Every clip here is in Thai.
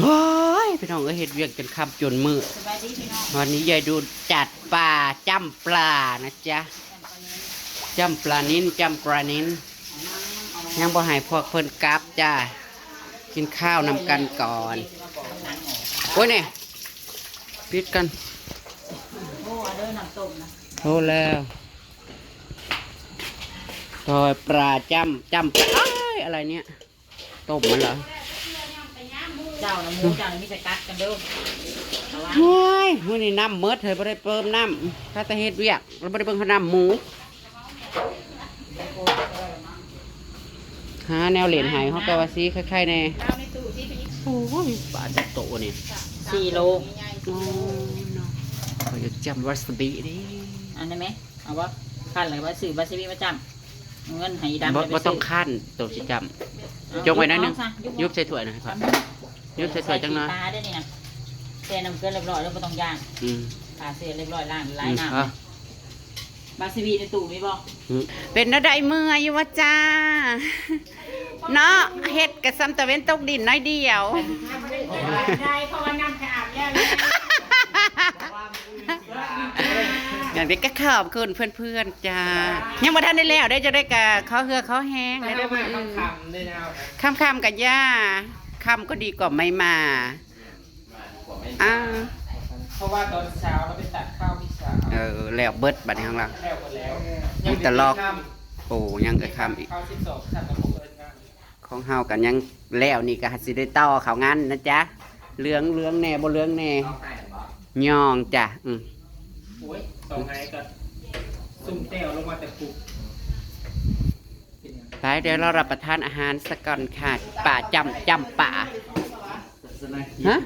เฮ้ยพี่น้องก็เห็ดเวียกจนค่ำจนมืดสบายดีพี่น้องวันนี้ยายดูจัดปลาจ้ำปลานะจ๊ะจ้ำปลานิ้นจ้ำปลานิ้นยังบ่ให้พวกเพิ่นกลับจ้ากินข้าวนำกันก่อนโอ้ยเนี่ยปิดกันโอ้เด้อน้ำต้มนะโทษแล้วซอยปลาจ้ำจ้ำปลาอ้ายอะไรเนี่ยต้มมันเหรอ เจ้าน้ำหมูเจ้านี่มีแต่กัดกันเด้อระวังโอ้ยมื้อนี้น้ำเมิดเธอบ่ได้เติมน้ำถ้าแต่เฮ็ดเวียกเราบ่ได้เบิ่งเขาน้ำหมูหาแนวเหรียญหายเขาแปลว่าซีคล้ายๆในเอาในตู้ที่พี่โอ้ยปลาจะโตนี่สี่โล โอ้เนาะเขาจะจำวาซาบิดิอันนี้ไหมเอาวะขั้นเลยว่าสื่อบาซิบีมาจำเงินให้ดำบ่ไปบ่ต้องซื้ขั้นตัวสิจเอาำจงไว้หนั่นนึงเอาซะยุบใส่ถ้วยหนะครับ ยุบใส่ถ้วยจังหน่อยปลาได้นี่นะแช่น้ำเกลือเรียบร้อยแล้วไม่ต้องย่างอืมปลาเสร็จเรียบร้อยล้างล้าอืงมน้อะำบาซิบีในตู้มีบ่อืมเป็นอะไรเมื่อยอยู่วะจ้า เนาะเฮ็ดกับซ้ำตะเว้นตกดินน้อยเดียว ได้เพราะว่าน้ำสะอาดแล้วอย่างนี้ก็ขอบคุณเพื่อนๆจ้ายังบ่ทันได้แล้วได้จะได้กับเขาเหือเขาแห้งได้ได้บ่อื่นคำด้วยนะค่ำค่ำๆกับย่า ค่ำก็ดีกว่าไม่มา อ่า เพราะว่าตอนเช้าเราไปตัดข้าวพี่สาวเออ แล้วเบิดบัดนี้ของเรา แล้วหมดแล้วมีแต่ลอกข้าวโอ้ยังเกิดค่ำอีกสิบสองสั่งกับพวกเอิญงานของเฮากันยังแล้วนี่ก็สิได้ต่อเขางั้นนะจ๊ะเหลืองเหลืองแน่บ่เหลืองแน่เอาให้บ่ย่องจ้ะอืมโอ้ยสองไงก็ซุ่มเต้วลงมาแต่ปุกเป็นยัง ไปเดี๋ยวเรารับประทานอาหารสักก่อนค่ะป่าจำจำป่าฮะ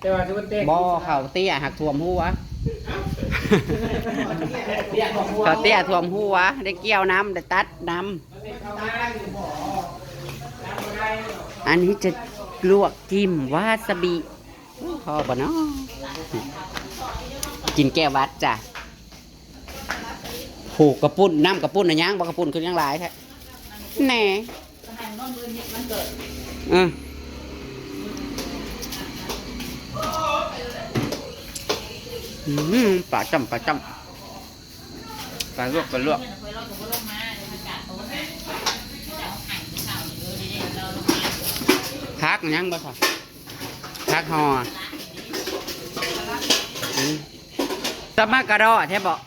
แต่ว่าจะเป็นเต้บ่เขาเตี้ยหักท่วมหัวเรียกของพวกเขาเตี้ยท่วมหัวได้เกี่ยวน้ำได้ตัดน้ำอันนี้จะลวกจิ้มวาซาบิพอบ่เนาะกินแก้วัดจ้ะ ผูกกระปุ้นน้ำกระปุ้นนะยังบ่กระปุ้นคือยังหลายแท้แหน่อืมปลาจำปลาจำปลาลวกปลาลวกเพื่อนเคยเราถูกลงมาเดี๋ยวมันกัดโต๊ะนะเจ้าไข่ที่เข่าเดี๋ยวดีๆเราลงมาพักยังบ่ค่ะพักหออืมสมากระดอแท้บอก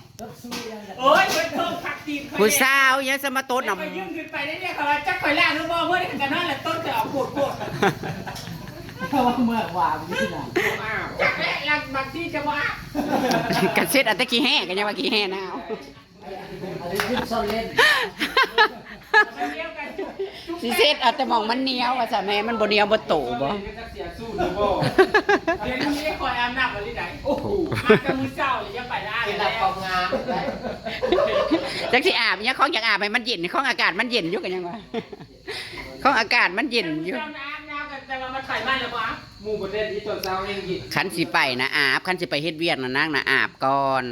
อ้ยเพิ่นเพิ่มผักตีนผู้สาวยังสมาโต๊ดนำนำไปยื่นขึ้นไปได้เนี่ยค่ะว่าจักข่อยล่างหรือบ่เพื่อนกันนั่นแหละต้นจะออกปวดปวดเขาว่าเมื่อวานไม่ใช่หนังอ้าวจักแรกลังบางที่จะว่ากันเซ็ตอันตะกี้แห่กันยังว่ากี้แห่นะเอาอันนี้ขึ้นซ่อนเล่น มันเดียวกันจุ๊บจุ๊บสิเซ็ตเอาแต่หมองมันเหนียวว่าซะแม่มันบ่เหนียวบ่โตบ่จะเสียสู้หรือบ่เดี๋ยวนี้คอยอาบน้ำวันที่ไหนโอ้โหมากับมือเศร้าเลยจะไปได้เป็นแล้ดับความงามจักสิอาบเนี่ยของอยากอาบให้มันเย็นของอากาศมันเย็นอยู่กันยังวะของอากาศมันเย็นอยู่อาบน้ำน้ำกันแต่ว่ามันไข่บ้านแล้ววะหมู่ประเทศที่ตัวเศร้าเองหยิบคันสิไปนะอาบคันสิไปเฮ็ดเวียกนะนางนะอาบก่อน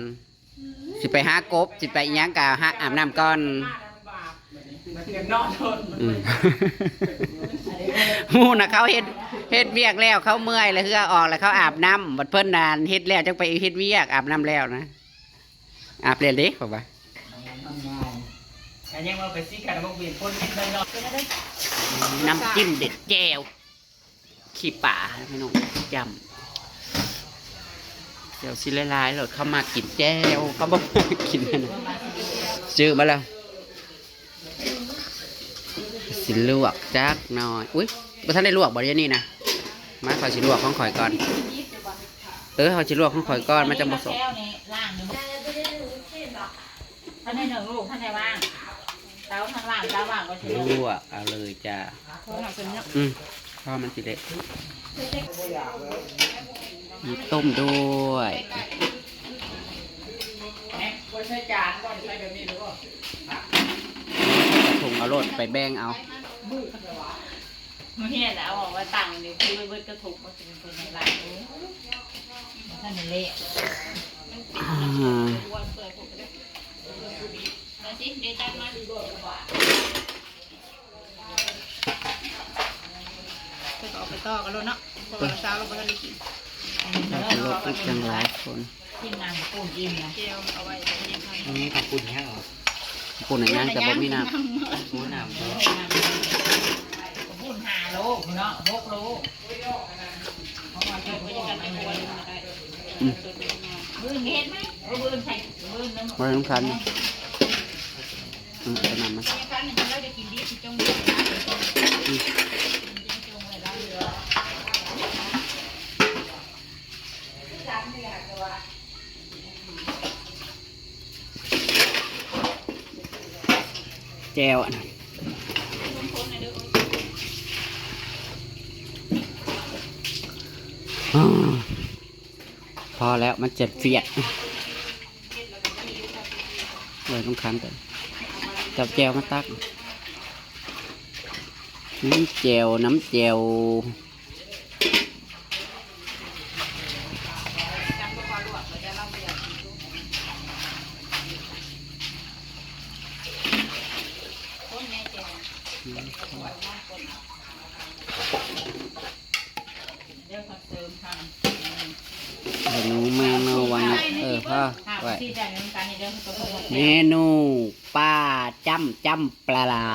สิไปหากบสิไปอิหยังกะหาอาบน้ำก่อน เงินนอกทนอืมหมู่น่ะเขาเฮ็ดเฮ็ดเวียกแล้วเขาเมื่อยแล้วเฮือออกแล้วเขาอาบน้ำบัดเพิ่นนานเฮ็ดแล้วจังไปเฮ็ดเวียกอาบน้ำแล้วนะอาบแล้วเด้เขาว่าอันยังมาไปซีกันมาเปลี่ยนคนกินได้นอกน้ำจิ้มเด็ดแจ่วขี้ป่าพี่น้องจำแจ่วสิหลายๆเลยเขามากินแจ่วเขาบ่มากินอันนะซื้อมาแล้ว สิลวกจักหน่อย อุ้ยบ่ทันได้ลวกบ่เดี๋ยวนี้นะ มาขอสิลวกของข่อยก่อน เออขอสิลวกของข่อยก่อนมันจะบ่สกแก้วนี่ล่างอยู่ท่านให้หนึ่งลูกท่านให้ว่างเต้าท่านว่างเต้าว่างก็เชื่อลวกเอาเลยจ้าเพราะเราเป็นเนาะอืมข้าวมันสิเละมีต้มด้วยคนใช้จานก่อนใช้แบบนี้หรือเปล่าถุง เอารถไปแบ่งเอาเมื่อกี้นะบอกว่าตังค์นี่คือเบิดกระถูกมาเป็นคนในร้านนี้ท่านเละอ่ามาสิเดี๋ยวตังมาดูด้วยกว่าจะก็เอาไปต่อกันแล้วเนาะเพราะว่าเราเช้าเราก็ได้กินถ้าเป็นรถก็จังหลายคนทีมงานปูนอิ่มนะเจลเอาไว้ใส่เย็นทานอันนี้ขอบคุณแค่หรอ ปุ่นอย่างนั้นแต่บ่มีน้ำคูน้ำเนาะปูนห้าโลเนาะหกโลเพราะว่าเจ้าก็ยังกันไม่ไหวอืมมือเห็นไหมมือใส่มือน้ำมือน้ำคัญอืมเอาน้ำมาบรรยากาศนี่มันเราจะกินดีที่จงเดียวจงเลยแล้วเหลือ แจวอะนะอ่าพอแล้วมันเจ็ดเฟียดเลยต้องคันแต่จับแจวมาตักน้ำแจวน้ำแจว จำก็พอลวกเราจะเล่าไปอย่างกินทุกคนแม่เจล เดี๋ยวเขาเติมทาง เมนูเมนูวันนี้เออพ่อห้าไว้ ที่ได้เงินการนี่เดี๋ยวเขาก็บอกเมนูปลาจ้ำจ้ำปลาลา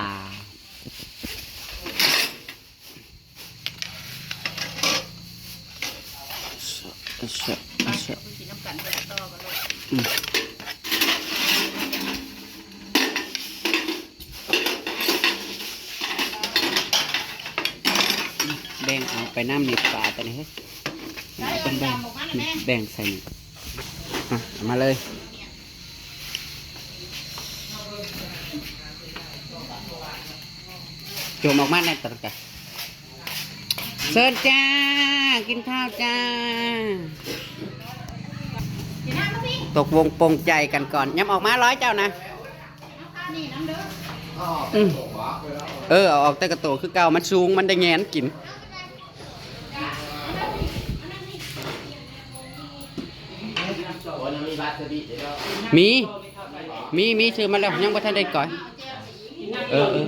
อะเชอะอะเชอะกินน้ำกันไปต่อกันเลยอืมแบ่งเอาไปน้ำนิดปลาตัวนี้เฮ้ยเอาเป็นแบ่งนี่แบ่งใส่นี่อะเอา มาเลย โจมออกมาในตระกะเสิร์ฟจ้า กินข้าวจ้ากินน้ำนะพี่ตกวงปรงใจกันก่อนย้ำออกมาร้อยเจ้านะนี่น้ำเด้ออืมเออเอาออกแต่กระโตคือเก่ามันสูงมันได้แงนกิน มี มีมีซื้อมาแล้วยังบ่ทันได้ก่อย เออเออ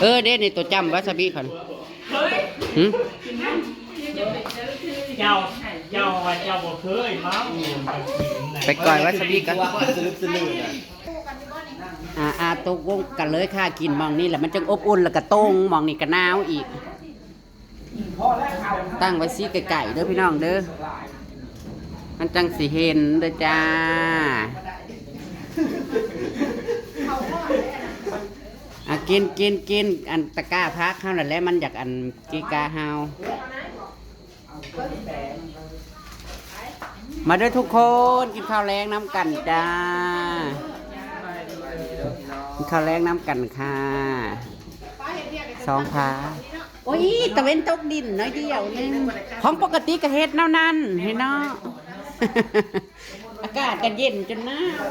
เออเด้นี่ตัวจำวาซาบิคันหึเจ้าเจ้าว่าเจ้าบ่เคยมั้งไปก่อยวาซาบิกันอ่าอ่าตกวงกันเลยค่ะกินหมองนี่แหละมันจังอบอุ่นแล้วก็โต้งหมองนี่ก็หนาวอีก ตั้งไว้ซีไก่ๆเด้อพี่น้องเด้อ มันจังสิเห็นเด้อจ้า อะกินกินกินอันตะกร้าพักเข้านั่นแหละมันอยากอันกีกาเฮา มาด้วยทุกคนกินข้าวแรงน้ำกันจ้ากินข้าวแรงน้ำกันค่ะสองพาโอ้ยตะเวนตกดินน้อยเดียวหนึงของปกติก็เฮ็ดแนวนั้นเห็นเนาะ อากาศก็เย็นจนหนาว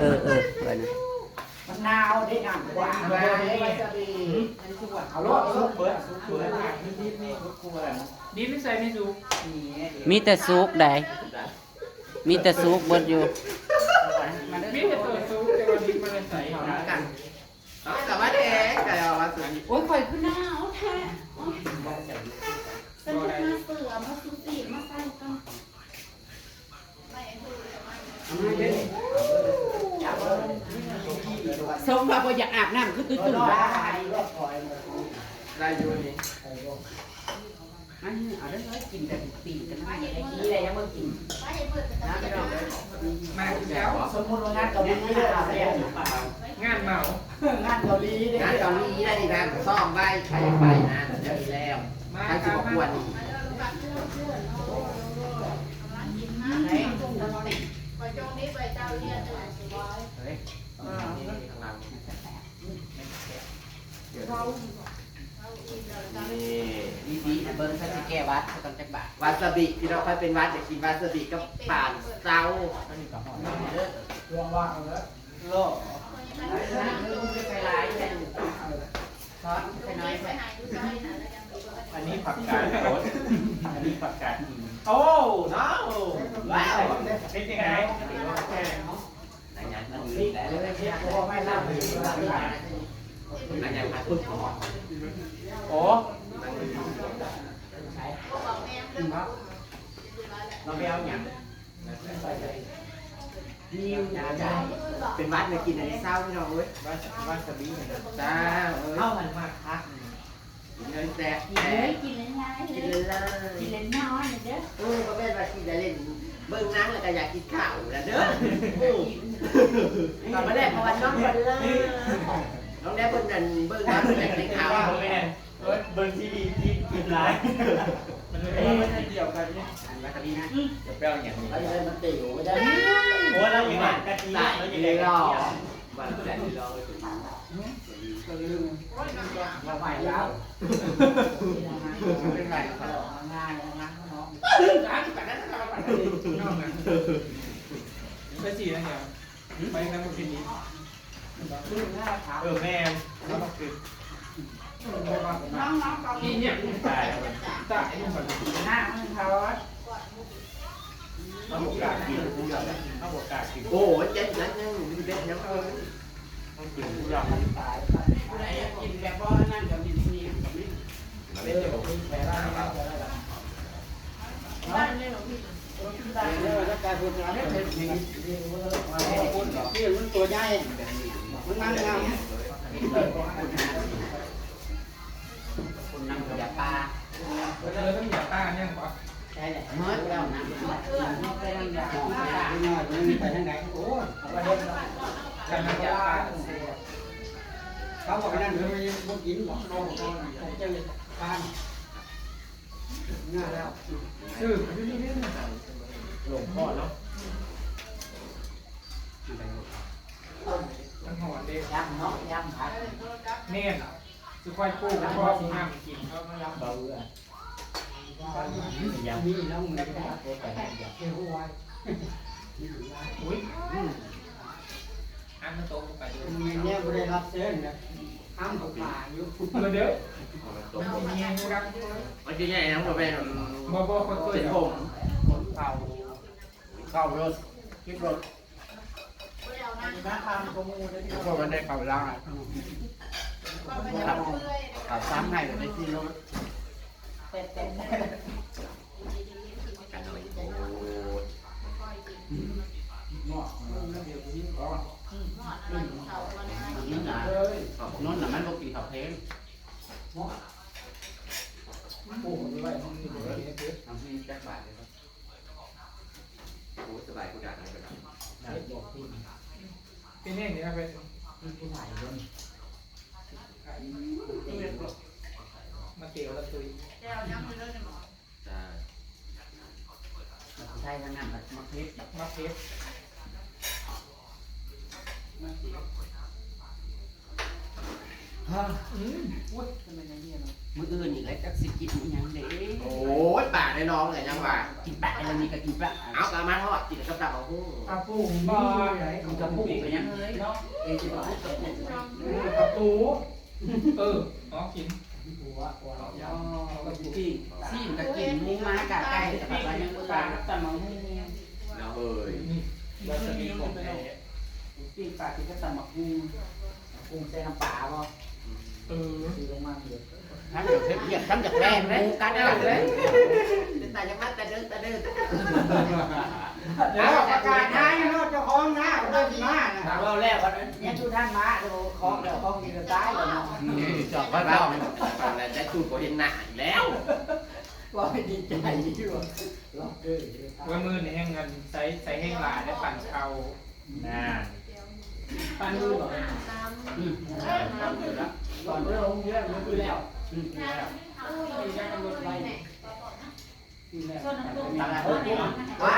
เออเออไปนะมันหนาวได้หนักกว่าเลยเอาลูกซุปเปิดซุปเปิดนิดนี่ก็กลัวนะนี่ไม่ใส่ไม่สูมีแต่ซุกได้มีแต่ซุกเบิดอยู่มีแต่ตัวซุปแต่ว่าดิบมันใส่กันแต่ว่าเด็กแต่ว่าสุดโอ้ยข่อยขึ้นหน้าเอาแท้ เป็นมาเสือมาซูซีมาใส่กันสมว่าบ่อยากอาบน้ำคือตื่นตื่นได้ว่าได้อยู่นี่อันนี้เอาได้เลยกินแบบปีกันนะได้ดีได้ยังบ่กินนะพี่น้องมาแล้วสมมติว่างานเกาหลีได้อะไรหรือเปล่า งานเมางานเกาหลีได้งานเกาหลีได้ดีนะซ่อมใบใครไปนะเดี๋ยวนี้แล้วมาใครจะบอกควรอีกไปจงนี้ไปเจ้าเรียนเลยนี่ดีๆนะเบิ่งซะสิแก้วัดซะก่อนจักบาทวาซาบิที่เราค่อยเป็นวัดจะกินวาซาบิกับป่านเซาเรื่องว่างแล้วโล อสไปน้อยไปอันนี้ผักกาดโคตอันนี้ผักกาดหินโอ้น้าวว้าวเป็นยังไงแต่งงานนั่นนี่แหละเลยเทียบกับว่าไม่น่าอันมาพึ่งของโอ้เราไปเอาอย่าง นิวจ้าเป็นวัดมากินอันนี้เศร้าพี่น้องเว้ยว่าว่าสบีเนี่ยจ้าเอ้ยเข้ามันมาคักเงินแตกกินเลยกินเลยยายกินเลยเลยกินเลยนอนเลยเด้อเออประเภทว่ากินจะเล่นเบิ่งนังแล้วก็อยากกินข้าวแล้วเด้อตอนมาแรกเพราะว่าน้องคนเลยน้องแรกเบิ่งนั่นเบิ่งนังอยากกินข้าวว่าแม่เอ้ยเบิ่งทีวีกินกินหลายมันไม่ได้ไม่เกี่ยวกันเนี่ยอันวัตบีนะจะแปลอย่างนี้อันนี้มันติวไม่ได้โอ้แล้วอยู่บ้านกะทิตายแล้วอยู่เลในยกรระอเทียมวันแรกรอเราใหม่แล้วเป็นไรง่ายนะน้องไปสี่นะเนี่ยไปนั่งกินนี้ลื่นหน้าขาเออแม่แล้วมาคือน้องน้องกองกินเนี่ยตายตายหน้ามันเขา เอาบวกกากินทุกอย่างเอาบวกกากินโอ้เจ๊นั้นยังมีเด็กยังเออต้องกินทุกอย่างตายผู้ใดอยากกินแบบบ่นั่นก็มีนี่กับนี่เล่นจะบอกแผลได้แล้วบ้านเลยหรอพี่เด้อแล้วการพูดงานเฮ็ดนี่คนนี่มันตัวใหญ่มันนั่งงามคนนั่งอย่าปลาเออต้องอย่าต้านเนี่ยปะใช่แหละเมื่อแล้วนะมันไปทางไหนของปลาน้อยมันไปทางไหนโอ้ยประเด็นการนั่งอย่าต้านเขาบอกนั่นมันไม่บ่กินหรอกน้องผมจะเลยทานง่าแล้วชื่อหลงพ่อเนาะมันหอนเด็กยำเนาะยำผัดเน่นคือควายปูแล้วก็สิห้ามกินเขาไม่รับเบาเลย มีน้องมันได้อยากเที่ยวไว้อุ้ยอันมันโตไปด้วยมีเนี่ยบ่ได้รับเชิญนะห้ามเอา ก่าเก่ารถคิดรถไม่เอยานกมูได้ที่ พวกมันได้เก่าล่า ก็ไปจะเพื่อย เก่าซ้ำให้ก็ได้ที่รถ เต็มเต็ม กันหน่อยโอ้ เนาะเดี๋ยวนี้ก่อน หมอดอะไรของเขาวันนี้ นั่นน่ะ เลย นั่นน่ะมันบ่กินข้าวเพลง ปูมันไว้ห้องนี้เลยเด็ก ทำให้แจ็คบาทเลยครับ โหสบายกูดักเลยกูดัก เด็กบอกพี่ พี่เน่งนี่ครับเป็น พี่ผู้ใหญ่เลย มาเตียวละตุย แก้วย้ำไปเลยหมอ จ้า ใช่ทั้งนั้นแบบมาเพชร มาเพชร อืมอุ้ยทำไมอย่างนี้เนาะมื้ออื่นอีกแล้วจักสิกินอีหยังเด้โอ้ยป่าได้น้องเลยยังว่ากินปลาอะไรนี่ก็กินปลาเอากระมาทอดกินกับตับเอาหุ้งอาปูบ่ใหญ่มันจะพุ่งไปยังเอ้ยเนาะเอจิบอกให้เกิดเนี่ยประตูเอออ๋อกินหัวหัวเราอ๋อก็กินปิ้งซีนก็กินหมูม้ากะไก่แต่ว่ายังบ่ตายแต่มาหูแล้วเอ้ยนี่วาซาบิของแท้ปิ้งปลากินก็ตำหมักกุ้งกุ้งใส่น้ำปลาบ่ เออซื้อลงมาเลยทำจากเพียบทำจากแป้งเลยกัดกันเลยแต่ยังมาแต่เดินแต่เดินเอาประกาศท้ายเนาะเจ้าของหน้าเดินมานะถามเราแล้ววันนั้นเนี่ยทุกท่านมาเราคล้องแล้วคล้องกินกันตายแล้วเนาะจอดว่าเราฝั่งนั้นได้ตูดโบเห็นหน้าอีกแล้วว่าดีใจที่ว่าล็อกเกอร์ว่ามือนี่แห้งเงินใส่ใส่แห้งหลายได้ปั่นเขาน่าปานมือบอก ตอืมก่อนเราลงเยอะมันคือแล้วอืมคือแล้ววนน้ำตุ้มตลาดโอ้โอ้โหโหว้า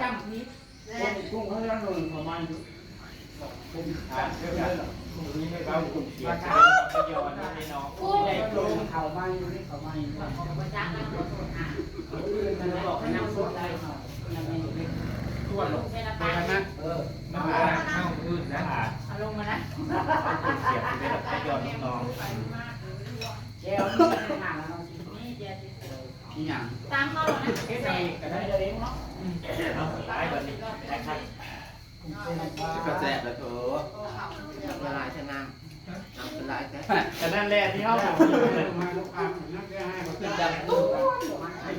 จำนี้กุ้งเขายังลงประมาณอยู่การเรื่องการคุณนี่ไม่เรากลุ่มเสียใจไปยอนให้น้องได้ได้ลลงงเขาไม่ได้เขาไม่ประจักษ์นะขอโทษอะมันบอกให้นั่งสดได้หน่อยยังไม่ได้ทั่วโลกเซนาไปนะเออมันมาเข้าอื่นนะ ลงมานะเสียไปแบบไปยอนน้องไปมากเลยแก้วนี่ไม่ห่างแล้วนี่เดียวที่หยังตามเขานะเฮ็ดเสร็เอจงก็ได้ได้เลยเนาะเอาหลายแบบนี้นะครับมก็แซ่บแล้วเถอะละลายใช่น้ำน้ำละลายใช่แต่นั่นแหละที่เขาบอกมาลูกค้านักได้ให้เขาคือจัจับบตู้ให้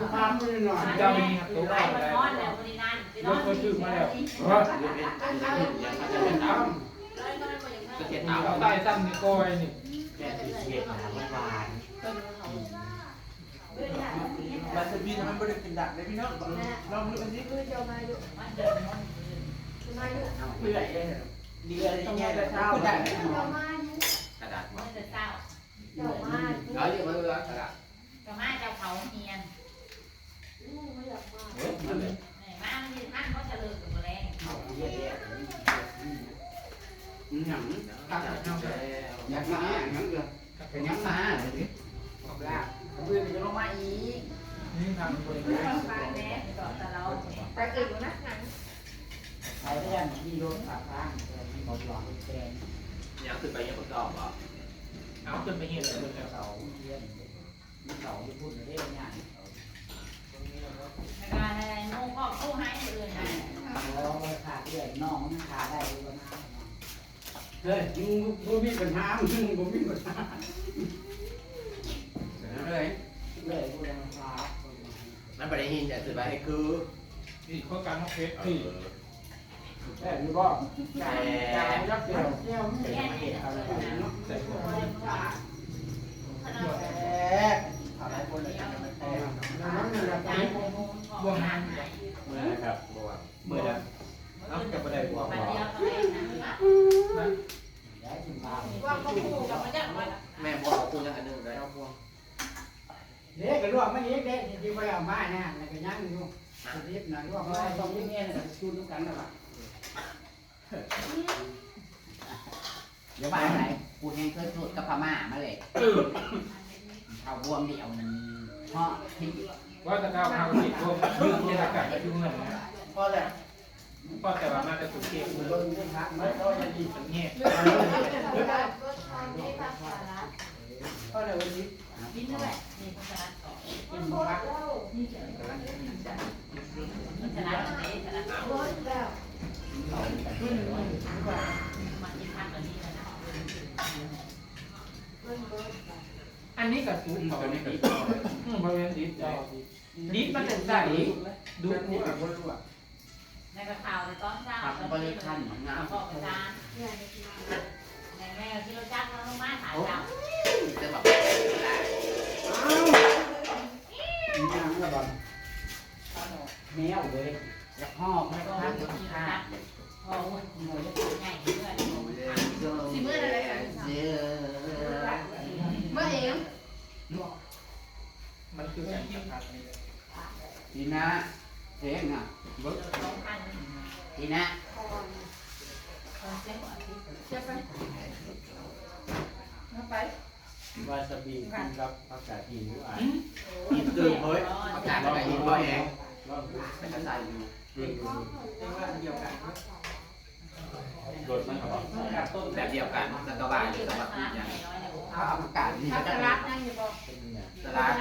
ลูกค้ามือหน่อยเจ้ามีครับตู้ไปได้ มันได้นอนแล้วบริณานรถคนชื่อมาแล้วเออเดี๋ยเจ็ดเอางเขาจะเป็นน้ำจะเก็บเอาน้ำใต้ตั้งนี่ก้อยนี่แกติดเห็ดหวานหวานมาสบีมันไม่ได้เป็นดักเลยพี่น้องลองดูอันนี้มันเดินมันเปื่อยเลยเดือดยังไงแต่เช้าได้กระดาษมันจะเศร้าเอาเรียกว่าเรือกระดาษจะมาเจ้าเขาเฮียนเฮ้ยมันเลย ไหนมามันยืนท่านก็จะเลิกกับแรงเอาเยี่ยมหนังตักน้ำแล้วอยากมาหนังเดือเป็นยังมาเลยดิบอกลาเพื่อนจะลงมาอีกนี่ทำบริปการลาแม่ต่อตะเราไปอื่นนะใช้ได้ยังมีรถขับทางมีหมดหลอดแดงยังขึ้นไปยังประกอบอะเอาขึ้นไปเห็นเลยแล้วเสาเทียนมีเสาที่พูดได้ง่ย แล้วก็อะไรโน่ก็เข้าให้เลยนะเราขาดเรื่อยน้องขาได้ดูนะเฮ้ยมึงมึงมีปัญหามึงมึงมีปัญหาเลยเรื่อยดูแลขาดมันไม่ได้ยินแต่สุดท้ายคือนี่ข้อการของเพชรเอที่อแต่มีบ่จ่ายจ่ยักเดียวเที่ยวไม่แค่ได้นี้อะไรแต่อะไรคนเลยแต่น้ำมันละ จ่ายโมงบวกงาน เมื่อครับบัวเมื่อแล้วเอากับบันไดบัว วัน พอ เดียวก็เองนะ ได้ถึงมา ว่าเขาพูดกับมันจะมัน แม่บัวเอาคุณยังอันหนึ่งเลยเอาพวง เด็กก็ร่วงไม่เด็กเด็กที่ไปเอามานะแล้วก็ยังอยู่รีบหน่อยร่วงไม่ต้องยิ่งเงี้ยชูนกันนะว่ะ เดี๋ยวมาไหนกูเองเคยสูตรกับพม่ามาเลย เออ เอาบวมเดียวมันห่อที่ว่าจะก้าวาวติดรวมยืดเยอะกันไปยุ่งเงินนะพอแล้วก็แต่ว่ามาจะสุดเกมเลยโดนนี่ครับไม่ก็ยังดีมันเงี้ยก็เลยวันนี้กินด้วยนี่มันจะรัดต่อกินพักนี่จะมันจะรัดไหนจ อันนี้กับซุปเขาเนี่ยอืมบริเวณดิบใจดิบมันเป็นใส่ดูดูนี่นี่แบบว่ารู้อะในกระเพราในตอนเช้าผักบริคันของอาน้ำพ่อไปทานในแม่ที่เราจ้างเราลงมาถ่ายเราจะแบบน้ำระบอลแมวเลยอยากห่อไม่ก็ต้องมีทำที่ข้ารักพ่อคนหนูจะใหญ่เพื่อสิเมื่อไรกันเจ้าเมื่อเอง มันคือการกินผักนี่ทีนะเสียงอะบึ๊กทีนะคนเสียหัวที่วาซาบิกินกับอากาศดีหรืออะหินตื่นเฮ้ยอากาศอะไรหินบ่แห้งลองดูเป็นกระใสอยู่ดูดูดูว่าเดียวกันรถมันเขาบอกแบบเดียวกันแล้วก็บ้านสำหรับอย่าง ถ้าอากาศดีถ้าก็จะจะรัรักกนั่งอยู่บ่เป็นยังไงสลัด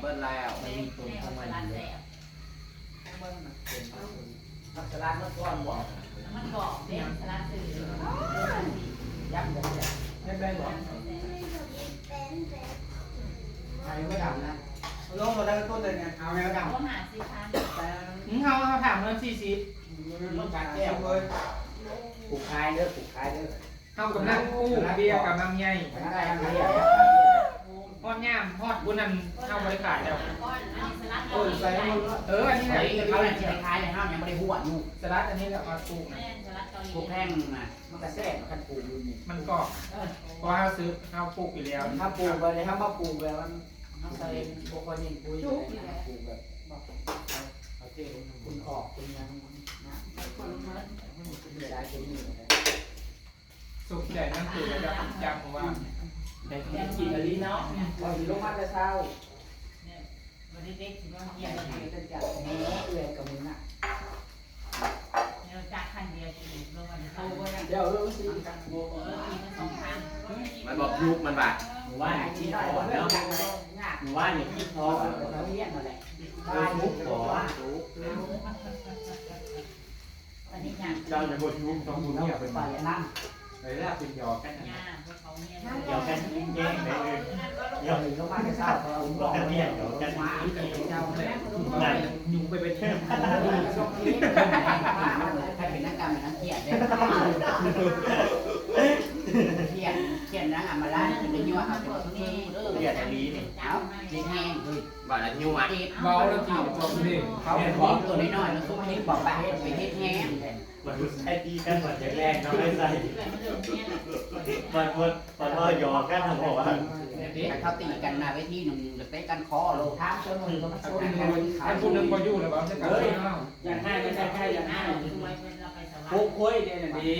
เบิ้ลแล้วไม่มีตัวทำไมรักแสบผักสลัดมันก้อนบอกมันบอกเด็กสลัดสื่อยับยับยับได้ได้หรอใครไม่ดำนะลงมาได้ต้นเลยไงเอาแมวดเขาหาสิพันำแต่เขาเขาถามเรื่องสี่สิบต้องการแก้วเลยปลูกคายเด้อปลูกคายเด้อ เขากำลังกู้เบียร์กับน้ำใหญ่ได้อะไรอะฮอดย่ามฮอดบุญนันเข้าบริขายแล้วก้อนอันนี้สลัดโอ้ยใส่หมดเอออันนี้แหใส่ละเขาเลยคล้ายๆเลยห้ามยังไม่ได้หัวอยู่สลัดอันนี้แหละมาปลูกแม่สลัดเกาหลีพวกแห้งน่ะมันกระแทกมันปลูกอยู่นี่มันกรอบเพราะว่าเขาซื้อเขาปลูกอยู่แล้วถ้าปลูกไปเลยถ้ามาปลูกแบบมันใส่โบกอนินปุ๋ยอะไรปลูกแบบเอาเทคุณออกคุณยังนะคุณได้คุณนี่ สุกใหญ่นั่นคือระดับจำว่าแต่กินอะไรเนาะพอถึงลงมาแต่เช้าวันนี้เด็กที่ว่าเยี่ยย่ามงเลยนี้เป็นจัดแหน่เอื่อยกับมึงอะเราจักคันเดียวจริงลงมาโตก็ยังเดี๋ยวเรื่องสิกันโบเออทีมันสองพันมันบอกลูกมันบาดว่าที่ไหนว่าเรื่องกันเลยยากว่าอย่างที่พอเราเลี้ยงมาแหละบ้านมุกขอลูกวันนี้ย่างเจ้าจะบดยุ่งต้องบุญเนี่ยเป็นไปนั่ง เลยแล้วเป็นยอกันย่างพวกเขาเนี่ยยอกันแย่งเลยเดี๋ยวนี้ก็มาจะทราบว่าผมบอกเนี่ยเดี๋ยวจะมาเจ้าเลยนั่นยุ่งไปเป็นแค่ใครเป็นนักการเป็นนักเขียนได้เขียนเขียนนักอามาลาเป็นเนื้อเอาตัวนี้เออเรียกอันนี้นี่เอาเล็กแห้งเลยบ้านอันยูอะเจ็บเบาแล้วจีบจบนี่เขาเป็นของตัวน้อยๆแล้วซุปนี้บอกไปเฮ็ดไปเฮ็ดแห้ง มันใช้ดีกันเหมือนแรกเนาะไม่ใส่มันมันมันก็ยอกันทั้งหมดว่าแต่เขาตีกันหน้าเวทีหนึ่งจะเตะกันคอโลถามจนมือก็มาชนไอ้พูดนึงพอยุ่งแล้วบ้างจะกลับไปเล่าอย่างห้าไม่ใช่แค่อย่างห้าไปสวกคุยเนี่ยดี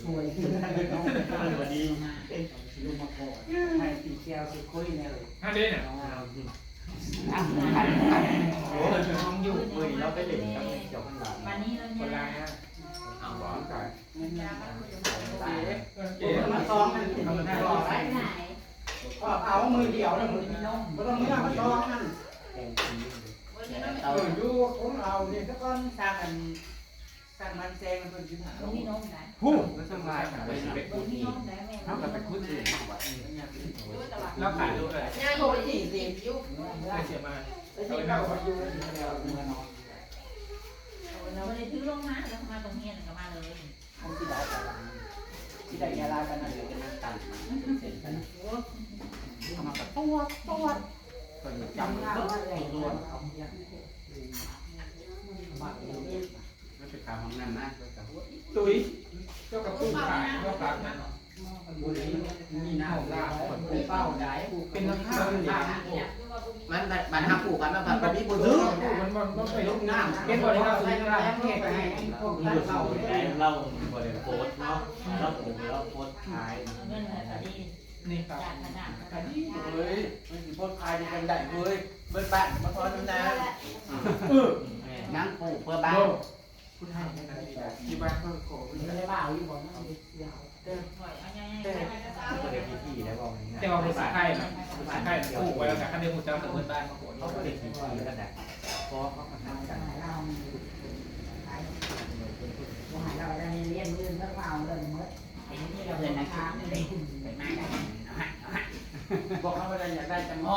ช่วยวันนี้ลุงมาก่อนให้ตีแก้วสิคุยเนี่ยเลยห้าเดือนเนี่ย อะโอ้ยน้องอยู่มือเราไปเล่นกับเจ้าข้างหลังวันคนละนะเอาบอกขายเก๋มาซ้อมมันเป็นหน้ารอได้ก็เอามือเดียวนะมือมีน้องไม่ต้องมื่อมาซ้อมนั่นเอออยู่ของเราเนี่ยก็ต้องสร้างอัน สร้างมันแซงมันเป็นชิ้นหาตรงนี้น้องไหนพูดแล้วสบายกันไปหน่อยตรงนี้น้องไหนแม่เขากับไปคุยอื่นแล้วขายดูเลยย่างโหดสี่สิบยุคได้เสียมาไปที่เราไปอยู่แล้วเมื่อนอนเราไม่ได้ถือลงมาแล้วมาตรงนี้ก็มาเลยทำที่ได้กันที่ได้ยาลากันนั่นเลยกันนั่งตันเสร็จกันเขามากับตัวตัวก็จำจำหน้าก็ว่าอะไรตัตัววเอาเนี่ยมาเองไม่เป็น ข่าวของนั่นนะตุ้ยเจ้ากับผู้ขายเจ้ากับนั่นบุรีมีหน้าลาคนผู้เป้าได้เป็นราคาเลยมันบ้านห้าปลูกกันมาแบบนี้บุญซื้ซื้ออมันมันมันไปลงน้ำน้ำเป็เป็นนบบริริกาการรใช้ซื้อเวลาร้านเทศไปให้พวกนั้นเขาแต่เราบริโภคเนาะเราผมเราโพสขายเงินอะไรดีนี่ครับจากขนาดอันนี้เฮ้ยมันสิพดพายกันได้เฮ้ยเบิดบ้านมาพอน้ำน้เออนั่งปลูกเพื่อบ้าน คุณให้ขนาดนี้ที่บ้านก็ขอไม่ได้บ้าอยู่บ่นั่นเดียวเด้อหอยเอาไงก็ได้พิธีแล้วบอกง่ายแต่ว่าผู้สายไข่นะผู้สายไข่ปลูกไว้แล้วกันคันเดียวผู้เจ้าสมมติบ้านมาโหดเขาก็ได้พิธีแล้วแหละพอเขามาทำกันเราเราหายเราได้เรียนมือเรื่องเมาเรื่องมืดเพื่อนนะครับเลยไปมาได้บอกเขาว่าอยากได้จังหโอ้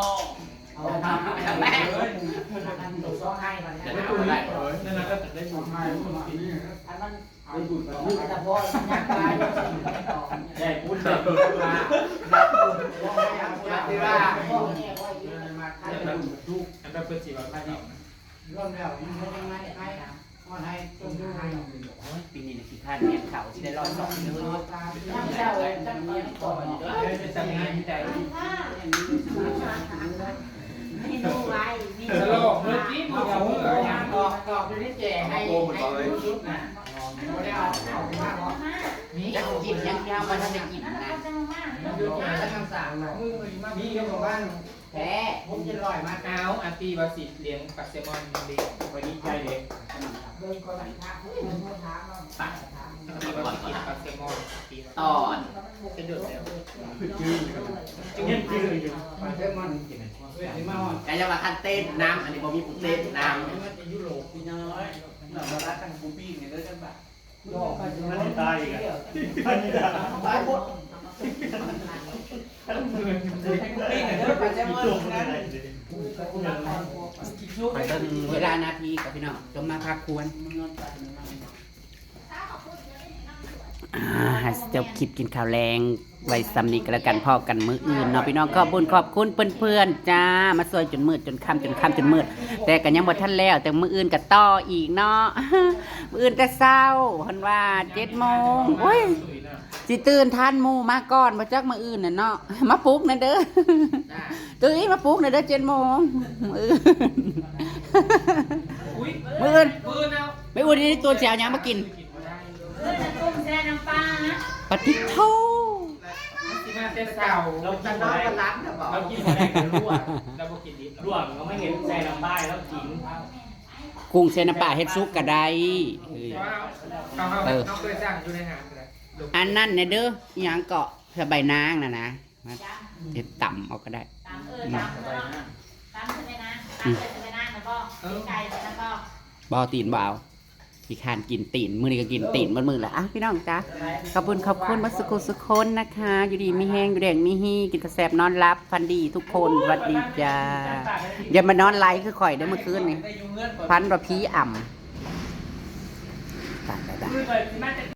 เอาทำไปทำแม่เลยทำตัวซ้อให้มันแต่เนี่ยได้บุญได้นั่นนะก็ได้บุญให้มันอันมันเอาบุญไปแต่พอมันยังตายอยู่สี่ต่อได้พูดได้พูดมาที่ว่าพ่อเนี่ยว่าอยู่มาใครบุญทุกอันนั้นเป็นสีแบบนี้เริ่มแล้วมันไม่ได้ไม่ให้ว่าให้ต้นให้โอ้ยปีนี้นะขี้ข้านเนี่ยเขาที่ได้รอดสองเดือนตั้งเจ้าเลยตั้งเงินก่อนเป็นสัญญาณใจ ให้ดูไว้มีสโลกเมื่อกี้มึงเอาเหรอยังดอกดอกที่แจกให้ให้ชุดนะไม่ได้เอาเอาไปมากหรอกมีจะกินยังยาวมาถ้าจะกินนะมันอยู่ที่ทางสั่งหรอกมีก็บอกว่า แพ้ผมจะลอยมาเอาอาร์ตีบาสิเลี้ยงปักเซมอนเด็กวันนี้ใจเด็กเดินคนไหนทางเดินคนทางเราปักทางอาร์ตีบาสิกินปักเซมอนตีตอนจะดุดแล้วยังจืดอยู่ปักเส้นมันกินเว้ยมาอ่อนกายว่าคันเต้นน้ำอันนี้บ่มีปุ๊เต้นน้มันจะยุโรปพี่น้อยเรามารักกันกูปี้เนี่ยเลยจังแบบโยกไปมันตายอีกอะตายหมด ไปต้นเวลานาทีกับพี่น้องจงมาพักควรมันนอนไปมันอ่าคลิปกินข้าวแรงไว้สำนีกันแล้วกันพ่อกันมื้ออื่นเนาะพี่น้องขอบคุญขอบคุณเพื่อนๆจ้ามาสวยจนมืดจนค่ำจนค่ำจนมืด แต่กันยังบ่ทันแล้ว แต่มื้ออื่นก็ต่ออีกเนาะมื้ออื่นก็เศร้าเพิ่นว่า7โมงโอ้ย สิตื่นทันหมู่มาก่อนมาจักมาอื่นน่ะเนาะมาปลุกนั่นเด้อตื่นมาปลุกนั่นเด้อเจ็ดโมงมื้ออื่นอุ้ยมื้ออื่นปืนเอาไม่อุ่นนี่ตัวเสียวหยังมากินเออจะต้มแซ่น้ำปลาปฏิโทที่มาเต้นเก่าเราจะกินนอนได้กันรับนะบอกเรากินอะไรกันรั่วเราบ่กินดิบร่วงเราไม่เห็นใจลำบ้ายแล้วกินกุ้งเซนปลาเฮ็ดซุกก็ได้เอ้ยเขาเขาเขาเคยจ้างอยู่ในหาดเลย อันนั้นน่ะเด้ออิหยังเกาะสบายนางน่ะนะมาเฮ็ดต่ำเอาก็ได้ ตามเออตามตามใช่ไหมนะตามใช่ไหมนะนะบอกเออไก่แล้วก็บอตีนบ่าวพี่คานกินตีน มือนี้ก็กินตีนมันมือละอะพี่น้องจ้าขอบคุณขอบคุณมาสุกุสุคนนะคะ อยู่ดีมีแห้งอยู่แดงมีฮีกินกระแสบนอนรับฟันดีทุกคนสวัสดีจ้าอย่ามานอนไลฟ์คือข่อยได้อเมื่อคืนนี่ได้ยุ่งเงื่อนก่อนพันว่าพีอ่ำตายตายตายคือเลยน่าจะ